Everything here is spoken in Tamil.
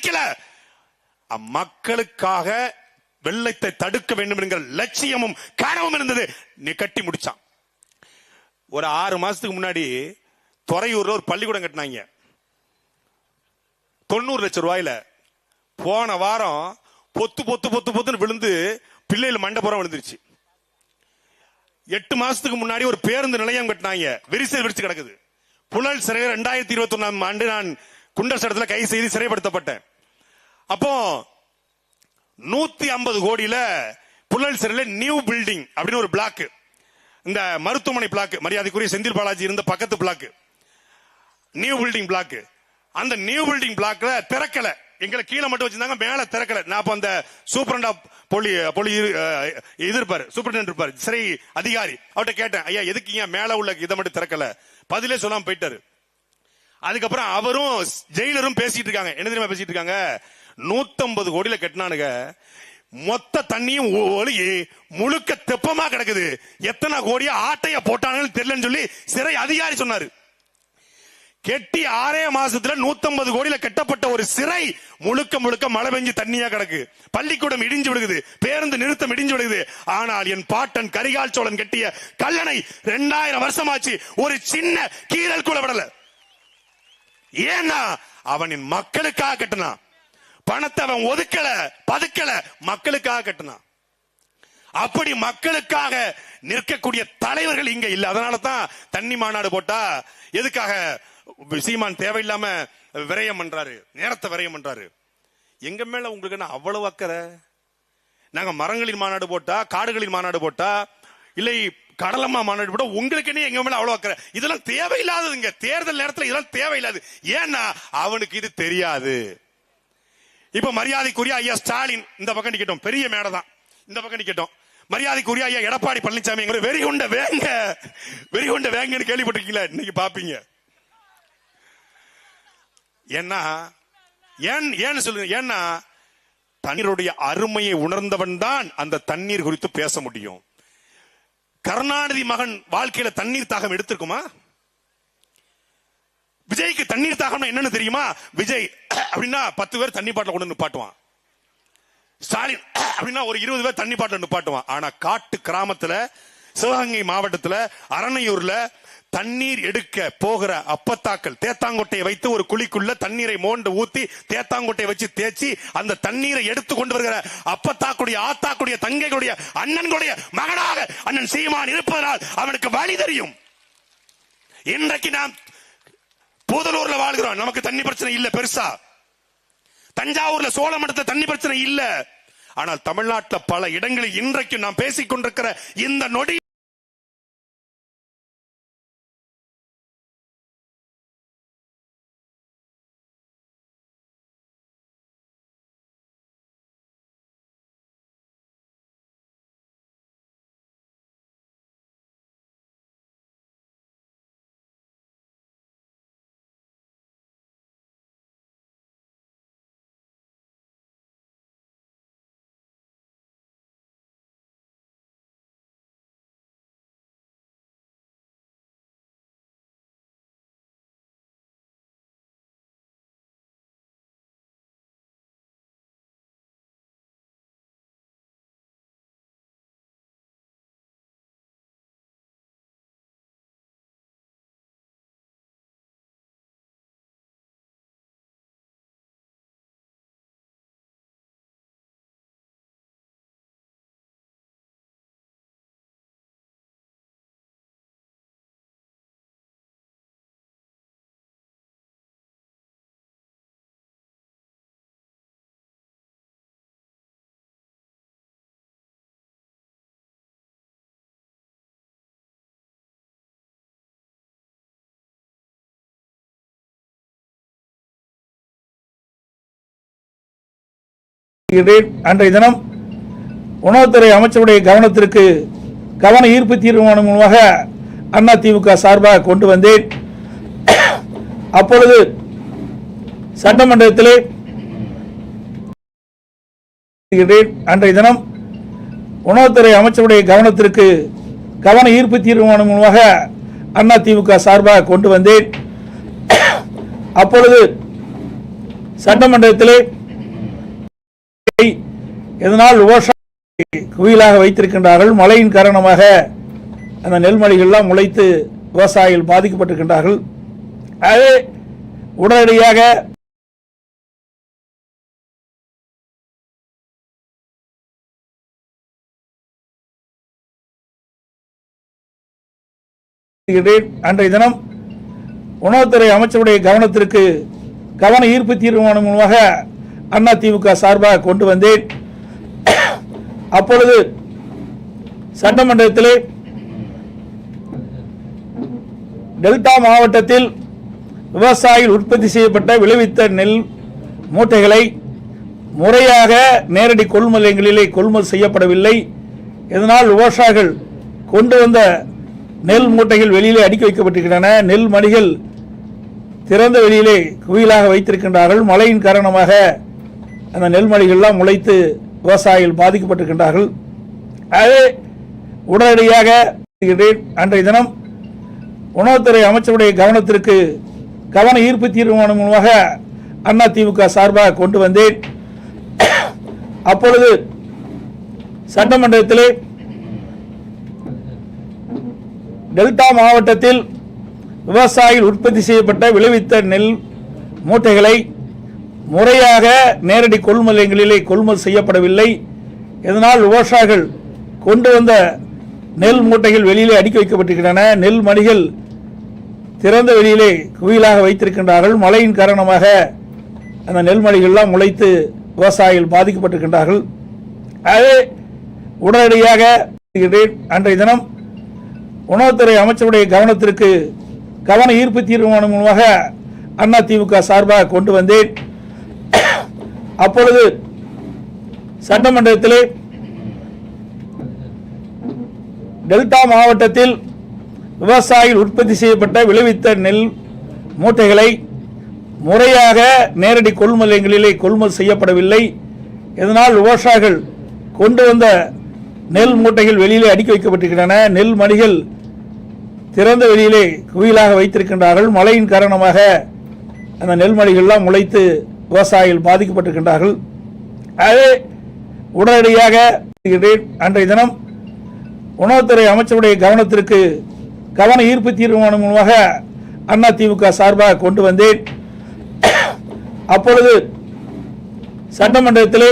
நினைக்கல மக்களுக்காக வெள்ளத்தை தடுக்க வேண்டும் என்கிற லட்சியமும் கனவும் இருந்தது. நீ கட்டி முடிச்சான். ஒரு ஆறு மாசத்துக்கு முன்னாடி துறையூர்ல ஒரு பள்ளிக்கூடம் கட்டினாங்க. தொண்ணூறு லட்சம் ரூபாயில. போன வாரம் பொத்து பொத்து பொத்து பொத்துன்னு விழுந்து பிள்ளைகள் மண்டபுரம் விழுந்துருச்சு. எட்டு மாசத்துக்கு முன்னாடி ஒரு பேருந்து நிலையம் கட்டினாங்க. விரிசல் விரிச்சு கிடக்குது. புழல் சிறை ரெண்டாயிரத்தி இருபத்தி ஒன்னாம் ஆண்டு நான் குண்டர் சடத்துல கை செய்து சிறைப்படுத்தப்பட்டேன். அப்போ நூத்தி ஐம்பது கோடியில புள்ளல் சிறையில் நியூ பில்டிங் அப்படின்னு ஒரு பிளாக் இந்த மருத்துவமனை பிளாக் மரியாதைக்குரிய செந்தில் பாலாஜி இருந்த பக்கத்து பிளாக் நியூ பில்டிங் பிளாக் அந்த நியூ பில்டிங் பிளாக்ல திறக்கல. எங்களை கீழே மட்டும் வச்சிருந்தாங்க மேல திறக்கல. நான் அப்ப அந்த சூப்பரண்டா பொலி பொலி இது இருப்பாரு சூப்பரண்ட் இருப்பாரு சிறை அதிகாரி. அவர்கிட்ட கேட்டேன் ஐயா எதுக்கு ஏன் மேல உள்ள இதை மட்டும் திறக்கல? பதிலே சொல்லாம போயிட்டாரு. அதுக்கப்புறம் அவரும் ஜெயிலரும் பேசிட்டு இருக்காங்க. என்ன தெரியுமா பேசிட்டு இருக்காங்க? நூத்தம்பது கோடியில கட்டினானுங்க. மொத்த தண்ணியும் ஒழுகி முழுக்க தெப்பமா கிடக்குது. எத்தனை கோடியா ஆட்டைய போட்டானுன்னு தெரியலன்னு சொல்லி சிறை அதிகாரி சொன்னாரு. கெட்டி ஆறே மாசத்துல 150 கோடியில கட்டப்பட்ட ஒரு சிறை முழுக்க முழுக்க மழை பெஞ்சு தண்ணியா கிடக்கு. பள்ளிக்கூடம் இடிஞ்சு விடுகுது பேருந்து நிறுத்தம் இடிஞ்சு விடுகுது ஆனால் என் பாட்டன் கரிகால் சோழன் கட்டிய கல்லணை ரெண்டாயிரம் வருஷமாச்சு. ஒரு சின்ன கீழல் கூட விடல. ஏன்னா அவனின் மக்களுக்காக கட்டினான். பணத்தை அவன் ஒதுக்கல பதுக்கல மக்களுக்காக கட்டினான். அப்படி மக்களுக்காக நிற்கக்கூடிய தலைவர்கள் இங்க இல்ல. அதனால தான் தண்ணி மாநாடு போட்டா எதுக்காக சீமான் தேவையில்லாம விரயம் பண்றாரு நேரத்தை விரயம் பண்றாரு? எங்க மேல உங்களுக்கு என்ன அவ்வளவு அக்கறை? நாங்க மரங்களின் மாநாடு போட்டா காடுகளின் மாநாடு போட்டா இல்லை கடலம்மா மாநாடு போட்டா உங்களுக்கு என்ன எங்க மேல அவ்வளவு அக்கறை? இதெல்லாம் தேவையில்லாததுங்க. தேர்தல் நேரத்துல இதெல்லாம் தேவையில்லாது. ஏன்னா அவனுக்கு இது தெரியாது. இப்ப மரியாதைக்குரிய ஐயா ஸ்டாலின் இந்த பக்கம் நிக்கட்டும். பெரிய மேடை தான் இந்த பக்கம் நிக்கட்டும். மரியாதைக்குரிய ஐயா எடப்பாடி பழனிசாமி எங்க வெறி கொண்ட வேங்க வெறி கொண்ட வேங்கன்னு கேள்விப்பட்டிருக்கீங்களா? இன்னைக்கு பாப்பீங்க. ஏன்னா ஏன் ஏன்னு சொல்லுங்க. ஏன்னா தண்ணீருடைய அருமையை உணர்ந்தவன் தான் அந்த தண்ணீர் குறித்து பேச முடியும். கருணாநிதி மகன் வாழ்க்கையில தண்ணீர் தாகம் எடுத்திருக்குமா? விஜய்க்கு தண்ணீர் தாகம்னா என்னன்னு தெரியுமா? விஜய் அப்படின்னா பத்து பேர் தண்ணி பாட்டில் கொண்டு நிப்பாட்டுவான். ஸ்டாலின் அப்படின்னா ஒரு இருபது பேர் தண்ணி பாட்டில் நிப்பாட்டுவான். ஆனா காட்டு கிராமத்துல சிவகங்கை மாவட்டத்துல அரணையூர்ல தண்ணீர் எடுக்க போகிற அப்பத்தாக்கள் தேத்தாங்கொட்டையை வைத்து ஒரு குழிக்குள்ள தண்ணீரை மோண்டு ஊத்தி தேத்தாங்கொட்டையை வச்சு தேய்ச்சி அந்த தண்ணீரை எடுத்து கொண்டு வருகிற அப்பத்தாக்குடைய ஆத்தாக்குடைய தங்கைகளுடைய அண்ணன்களுடைய மகனாக அண்ணன் சீமான் இருப்பதனால் அவனுக்கு வழி தெரியும். இன்றைக்கு நாம் பூதலூர்ல வாழ்கிறோம். நமக்கு தண்ணி பிரச்சனை இல்ல பெருசா. தஞ்சாவூர்ல சோழ சோழமடத்துல தண்ணி பிரச்சனை இல்ல. ஆனால் தமிழ்நாட்டில் பல இடங்களில் இன்றைக்கு நாம் பேசிக் கொண்டிருக்கிற இந்த நொடி அன்றைய தினம் உணவுத்துறை அமைச்சருடைய கவனத்திற்கு கவன ஈர்ப்பு தீர்மானம் மூலமாக அண்ணா திமுக சார்பாக கொண்டு வந்தேன். அப்பொழுது சட்டமன்றத்திலே அன்றைய தினம் உணவுத்துறை அமைச்சருடைய கவனத்திற்கு கவன ஈர்ப்பு தீர்மானம் மூலமாக அண்ணா திமுக சார்பாக கொண்டு வந்தேன். அப்பொழுது சட்டமன்றத்திலே இதனால் விவசாயி குவியலாக வைத்திருக்கின்றார்கள் மழையின் காரணமாக அந்த நெல்மணிகள்லாம் முளைத்து விவசாயிகள் பாதிக்கப்பட்டிருக்கின்றார்கள். அது உடனடியாக அன்றைய தினம் உணவுத்துறை அமைச்சருடைய கவனத்திற்கு கவன ஈர்ப்பு தீர்மானம் மூலமாக அண்ணா திமுக சார்பாக கொண்டு வந்தேன். அப்பொழுது சட்டமன்றத்திலே டெல்டா மாவட்டத்தில் விவசாயிகள் உற்பத்தி செய்யப்பட்ட விளைவித்த நெல் மூட்டைகளை முறையாக நேரடி கொள்முதல் நிலையங்களிலே கொள்முதல் செய்யப்படவில்லை. இதனால் விவசாயிகள் கொண்டு வந்த நெல் மூட்டைகள் வெளியிலே அடுக்கி வைக்கப்பட்டிருக்கின்றன. நெல் மணிகள் திறந்த வெளியிலே குவியலாக வைத்திருக்கின்றார்கள். மழையின் காரணமாக அந்த நெல்மணிகள்லாம் முளைத்து விவசாயிகள் பாதிக்கப்பட்டிருக்கின்றார்கள். அதே உடனடியாக அன்றைய தினம் உணவுத்துறை அமைச்சருடைய கவனத்திற்கு கவன ஈர்ப்பு தீர்மானம் மூலமாக அண்ணா திமுக சார்பாக கொண்டு வந்தேன். அப்பொழுது சட்டமன்றத்திலே டெல்டா மாவட்டத்தில் விவசாயிகள் உற்பத்தி செய்யப்பட்ட விளைவித்த நெல் மூட்டைகளை முறையாக நேரடி கொள்முதல் நிலையங்களிலே கொள்முதல் செய்யப்படவில்லை. இதனால் விவசாயிகள் கொண்டு வந்த நெல் மூட்டைகள் வெளியிலே அடுக்கி வைக்கப்பட்டிருக்கின்றன. நெல் மணிகள் திறந்த வெளியிலே குவியலாக வைத்திருக்கின்றார்கள். மழையின் காரணமாக அந்த நெல்மணிகள்லாம் முளைத்து விவசாயிகள் பாதிக்கப்பட்டிருக்கின்றார்கள். அது உடனடியாக அன்றைய தினம் உணவுத்துறை அமைச்சருடைய கவனத்திற்கு கவன ஈர்ப்பு தீர்மானம் மூலமாக அண்ணா திமுக சார்பாக கொண்டு வந்தேன். அப்பொழுது சட்டமன்றத்திலே டெல்டா மாவட்டத்தில் விவசாயிகள் உற்பத்தி செய்யப்பட்ட விளைவித்த நெல் மூட்டைகளை முறையாக நேரடி கொள்முதல் நிலையங்களிலே கொள்முதல் செய்யப்படவில்லை. இதனால் விவசாயிகள் கொண்டு வந்த நெல் மூட்டைகள் வெளியிலே அடுக்கி வைக்கப்பட்டிருக்கின்றன. நெல் மணிகள் திறந்த வெளியிலே குவியலாக வைத்திருக்கின்றார்கள். மழையின் காரணமாக அந்த நெல் மணிகள்லாம் முளைத்து விவசாயிகள் பாதிக்கப்பட்டிருக்கின்றார்கள் அதே உடனடியாக செய்கிறேன். அன்றைய தினம் உணவுத்துறை அமைச்சருடைய கவனத்திற்கு கவன ஈர்ப்பு தீர்மானம் மூலமாக அண்ணா திமுக சார்பாக கொண்டு வந்தேன் அப்பொழுது சட்டமன்றத்திலே